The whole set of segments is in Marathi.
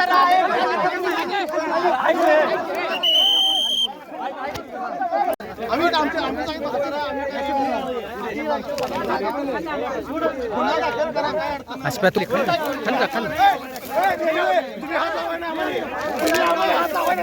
आहे, आम्ही काही- गुन्हा खाली खाली खाली तुम्ही हात लावा ना आम्हाला. तुम्ही आम्हाला हात लावा ना.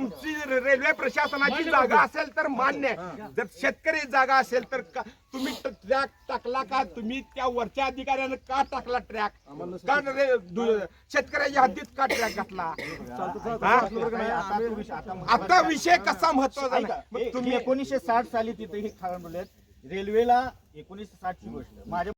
तुमची रेल्वे प्रशासनाची जागा असेल तर मान्य. आहे जर शेतकरी जागा असेल तर का- तुम्ही ट्रॅक टाकला का? तुम्ही त्या वरच्या अधिकाऱ्यानं का टाकला ट्रॅक? का रे- दु- शेतकऱ्याच्या हद्दीत का ट्रॅक घातला? आता विषय कसा महत्त्वाचा ऐका, नाही. मग तुम्ही एकोणीसशे साठ साली तिथे हे थांबलेत रेल्वेला एकोणीसशे साठची गोष्ट. माझ्या